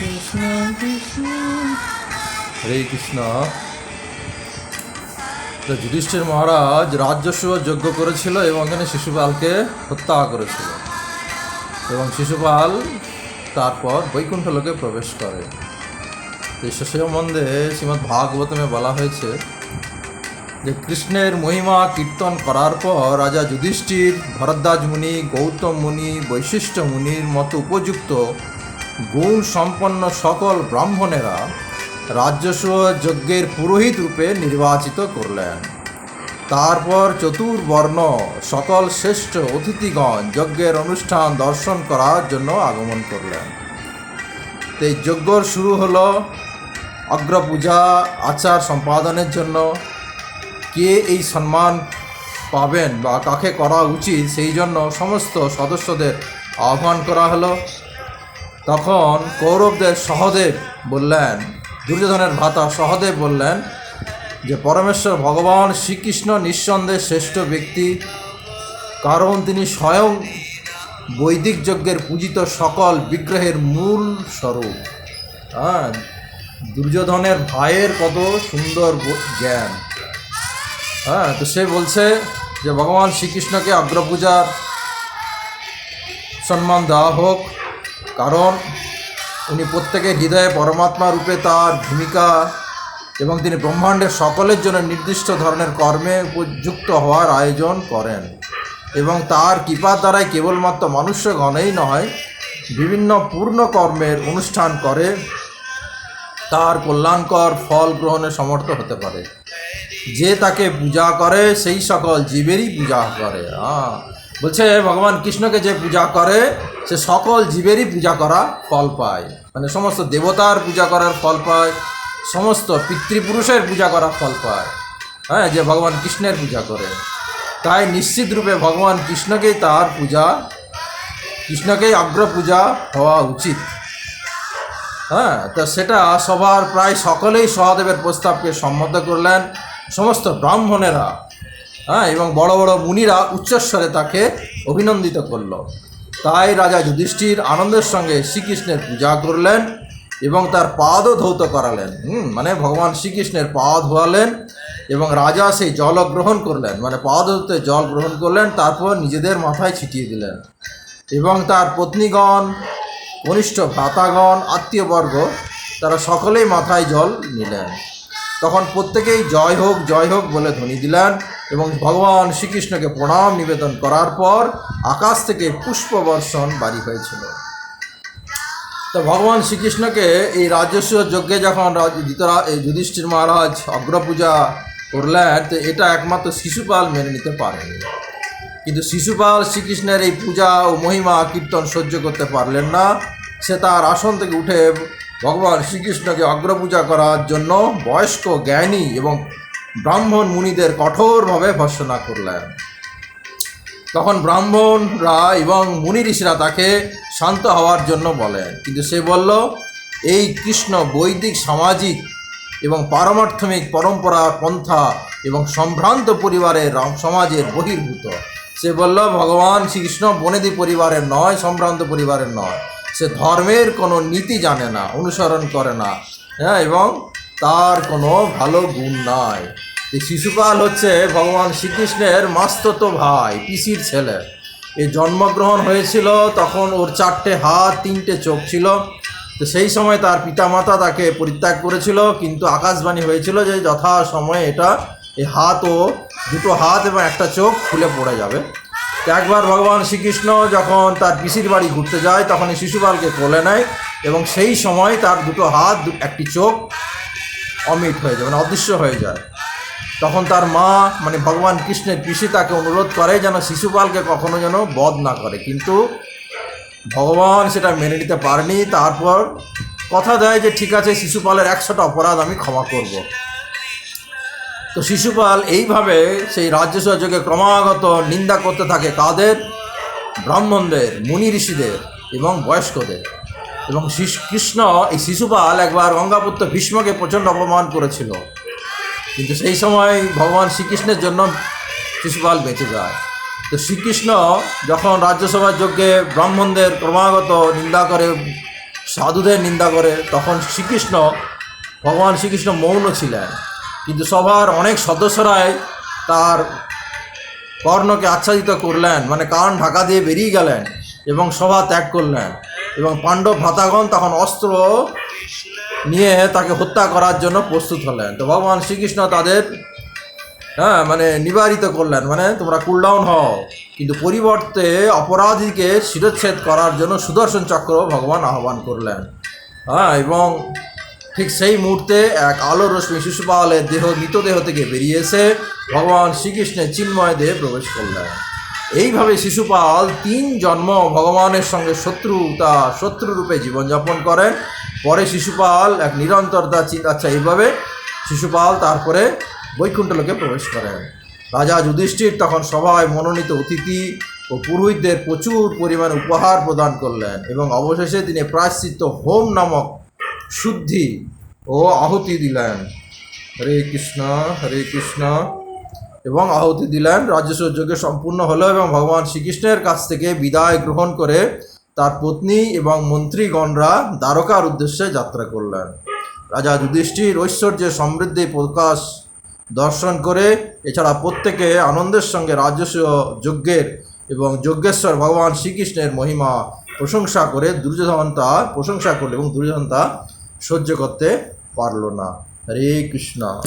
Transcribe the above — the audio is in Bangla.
কৃষ্ণ কৃষ্ণ। হরে কৃষ্ণ। তো যুধিষ্ঠির মহারাজ রাজস্ব যজ্ঞ করেছিল এবং এখানে শিশুপালকে হত্যা করেছিল। এবং শিশুপাল তারপর বৈকুণ্ঠ লোকে প্রবেশ করে। সম্বন্ধে শ্রীমদ্ ভাগবতমে বলা হয়েছে যে, কৃষ্ণের মহিমা কীর্তন করার পর রাজা যুধিষ্ঠির, ভরদ্বাজ মুনি, গৌতম মুনি, বৈশিষ্ট্য মুনির মতো উপযুক্ত গুণ সম্পন্ন সকল ব্রাহ্মণেরা রাজস্ব যজ্ঞের পুরোহিত রূপে নির্বাচিত করলেন। তারপর চতুর্বর্ণ সকল শ্রেষ্ঠ অতিথিগণ যজ্ঞের অনুষ্ঠান দর্শন করার জন্য আগমন করলেন। এই যজ্ঞর শুরু হলো অগ্রপূজা, আচার সম্পাদনের জন্য। কে এই সম্মান পাবেন বা কাকে করা উচিত সেই জন্য সমস্ত সদস্যদের আহ্বান করা হলো। তখন কৌরবদের সহদেব বললেন, দুর্যোধনের ভ্রাতা সহদেব বললেন যে, পরমেশ্বর ভগবান শ্রীকৃষ্ণ নিঃসন্দেহে শ্রেষ্ঠ ব্যক্তি, কারণ তিনি স্বয়ং বৈদিক যজ্ঞের পূজিত সকল বিগ্রহের মূল স্বরূপ। হ্যাঁ দুর্যোধনের ভাইয়ের কত সুন্দর জ্ঞান। হ্যাঁ তো সে বলছে যে, ভগবান শ্রীকৃষ্ণকে অগ্রপূজার সম্মান দেওয়া হোক কারণ উনি প্রত্যেকের হৃদয়ে পরমাত্মা রূপে তার ভূমিকা এবং তিনি ব্রহ্মাণ্ডের সকলের জন্য নির্দিষ্ট ধরনের কর্মে উপযুক্ত হওয়ার আয়োজন করেন এবং তার কৃপার দ্বারাই কেবলমাত্র মানুষ্যগণেই নয়, বিভিন্ন পূর্ণ কর্মের অনুষ্ঠান করে তার কল্যাণকর ফল গ্রহণে সমর্থ হতে পারে। যে তাকে পূজা করে, সেই সকল জীবেরই পূজা করে। হ্যাঁ বলছে, ভগবান কৃষ্ণকে যে পূজা করে, সে সকল জীবেরই পূজা করা ফল পায়। মানে সমস্ত দেবতার পূজা করার ফল পায়, সমস্ত পিতৃপুরুষের পূজা করার ফল পায়। হ্যাঁ যে ভগবান কৃষ্ণের পূজা করে। তাই নিশ্চিত রূপে ভগবান কৃষ্ণকেই তার পূজা, কৃষ্ণকেই অগ্র পূজা হওয়া উচিত। হ্যাঁ তো সেটা সবার প্রায় সকলেই সহদেবের প্রস্তাবকে সম্মত করলেন। সমস্ত ব্রাহ্মণেরা হ্যাঁ এবং বড় বড় মুনিরা উচ্চস্বরে তাকে অভিনন্দিত করল। তাই রাজা যুধিষ্ঠির আনন্দের সঙ্গে শ্রীকৃষ্ণের পূজা করলেন এবং তার পাদও ধৌত করালেন। হুম মানে ভগবান শ্রীকৃষ্ণের পা ধোয়ালেন এবং রাজা সেই জল গ্রহণ করলেন। মানে পা ধৌতে জল গ্রহণ করলেন, তারপর নিজেদের মাথায় ছিটিয়ে দিলেন। এবং তার পত্নীগণ, কনিষ্ঠ ভ্রাতাগণ, আত্মীয়বর্গ, তারা সকলেই মাথায় জল নিলেন। তখন প্রত্যেকেই জয় হোক জয় হোক বলে ধ্বনি দিলেন এবং ভগবান শ্রীকৃষ্ণকে প্রণাম নিবেদন করার পর আকাশ থেকে পুষ্পবর্ষণ বাড়ি হয়েছিল। তো ভগবান শ্রীকৃষ্ণকে এই রাজস্ব যজ্ঞে যখন ধৃতরা- এই যুধিষ্ঠির মহারাজ অগ্রপূজা করলেন, তো এটা একমাত্র শিশুপাল মেনে নিতে পারেনি কিন্তু শিশুপাল শ্রীকৃষ্ণের এই পূজা ও মহিমা, কীর্তন সহ্য করতে পারলেন না। সে তার আসন থেকে উঠে ভগবান শ্রীকৃষ্ণকে অগ্রপূজা করার জন্য বয়স্ক জ্ঞানী এবং ব্রাহ্মণ মুনিদের কঠোরভাবে ভর্সনা করলেন। তখন ব্রাহ্মণরা এবং মুনি ঋষিরা তাকে শান্ত হওয়ার জন্য বলেন। কিন্তু সে বলল, এই কৃষ্ণ বৈদিক, সামাজিক এবং পারমার্থমিক পরম্পরার পন্থা এবং সম্ভ্রান্ত পরিবারের সমাজের বহির্ভূত। সে বলল, ভগবান শ্রীকৃষ্ণ বনেদি পরিবারের নয়, সম্ভ্রান্ত পরিবারের নয়। সে ধর্মের কোনো নীতি জানে না, অনুসরণ করে না হ্যাঁ এবং তার কোনো ভালো গুণ নাই। এই শিশুপাল হচ্ছে ভগবান শ্রীকৃষ্ণের মাস্তত ভাই, পিসির ছেলে। এই জন্মগ্রহণ হয়েছিল তখন ওর চারটে হাত, তিনটে চোখ ছিল। তো সেই সময় তার পিতামাতা তাকে পরিত্যাগ করেছিল, কিন্তু আকাশবাণী হয়েছিল যে যথা সময়ে এটা এই হাত ও দুটো হাত এবং একটা চোখ খুলে পড়ে যাবে। একবার ভগবান শ্রীকৃষ্ণ যখন তার পিসির বাড়ি ঘুরতে যায়, তখন শিশুপালকে কোলে নেয় এবং সেই সময় তার দুটো হাত একটি চোখ অমিট হয়ে যায় মানে অদৃশ্য হয়ে যায়। তখন তার মা মানে ভগবান কৃষ্ণের পিসি তাকে অনুরোধ করে যেন শিশুপালকে কখনো যেন বধ না করে। কিন্তু ভগবান সেটা মেনে নিতে পারেনি। তারপর কথা দেয় যে, ঠিক আছে, শিশুপালের একশোটা অপরাধ আমি ক্ষমা করব। তো শিশুপাল এইভাবে সেই রাজ্য সহযোগে ক্রমাগত নিন্দা করতে থাকে কাদের? ব্রাহ্মণদের, মুনি ঋষিদের এবং বয়স্কদের। এবং কৃষ্ণ এই শিশুপাল একবার গঙ্গাপুত্র ভীষ্মকে প্রচণ্ড অপমান করেছিল। কিন্তু সেই সময় ভগবান শ্রীকৃষ্ণের জন্য শিশুপাল বেঁচে যায়। তো শ্রীকৃষ্ণ যখন রাজ্যসভার যজ্ঞে ব্রাহ্মণদের ক্রমাগত নিন্দা করে, সাধুদের নিন্দা করে, তখন শ্রীকৃষ্ণ, ভগবান শ্রীকৃষ্ণ মৌন ছিলেন। কিন্তু সবার অনেক সদস্যরাই তার কর্ণকে আচ্ছাদিত করলেন মানে কান ঢাকা দিয়ে বেরিয়ে গেলেন এবং সভা ত্যাগ করলেন। এবং পাণ্ডব ভ্রাতাগণ তখন অস্ত্র নিয়ে তাকে হত্যা করার জন্য প্রস্তুত হলেন। তো ভগবান শ্রীকৃষ্ণ তাদের হ্যাঁ মানে নিবারিত করলেন মানে তোমরা কুল ডাউন হও। কিন্তু পরিবর্তে অপরাধীকে শিরচ্ছেদ করার জন্য সুদর্শন চক্র ভগবান আহ্বান করলেন। হ্যাঁ এবং ঠিক সেই মুহূর্তে এক আলো রশ্মি শিশুপালের দেহ মৃতদেহ থেকে বেরিয়ে এসে ভগবান শ্রীকৃষ্ণের চিন্ময় দেহে প্রবেশ করলেন। এইভাবে শিশুপাল তিন জন্ম ভগবানের সঙ্গে শত্রুতা শত্রুরূপে জীবনযাপন করেন। পরে শিশুপাল এক নিরন্তরতা চিন্তা আচ্ছা এইভাবে শিশুপাল তারপরে বৈকুণ্ঠলোকে প্রবেশ করেন। রাজা যুধিষ্ঠির তখন সভায় মনোনীত অতিথি ও পুরোহিতদের প্রচুর পরিমাণ উপহার প্রদান করলেন এবং অবশেষে তিনি প্রায়শ্চিত্ত হোম নামক শুদ্ধি ও আহুতি দিলেন। হরে কৃষ্ণ হরে কৃষ্ণ। এবং আহুতি দিলেন, রাজস্ব যজ্ঞ সম্পূর্ণ হলো এবং ভগবান শ্রীকৃষ্ণের কাছ থেকে বিদায় গ্রহণ করে তার পত্নী এবং মন্ত্রীগণরা দ্বারকার উদ্দেশ্যে যাত্রা করলেন। রাজা যুধিষ্ঠির ঐশ্বর্যের সমৃদ্ধি প্রকাশ দর্শন করে, এছাড়া প্রত্যেকে আনন্দের সঙ্গে রাজস্ব যজ্ঞের এবং যজ্ঞেশ্বর ভগবান শ্রীকৃষ্ণের মহিমা প্রশংসা করে, দুর্যোধন তা প্রশংসা করল এবং দুর্যোধন তা সহ্য করতে পারল না। হরে কৃষ্ণ।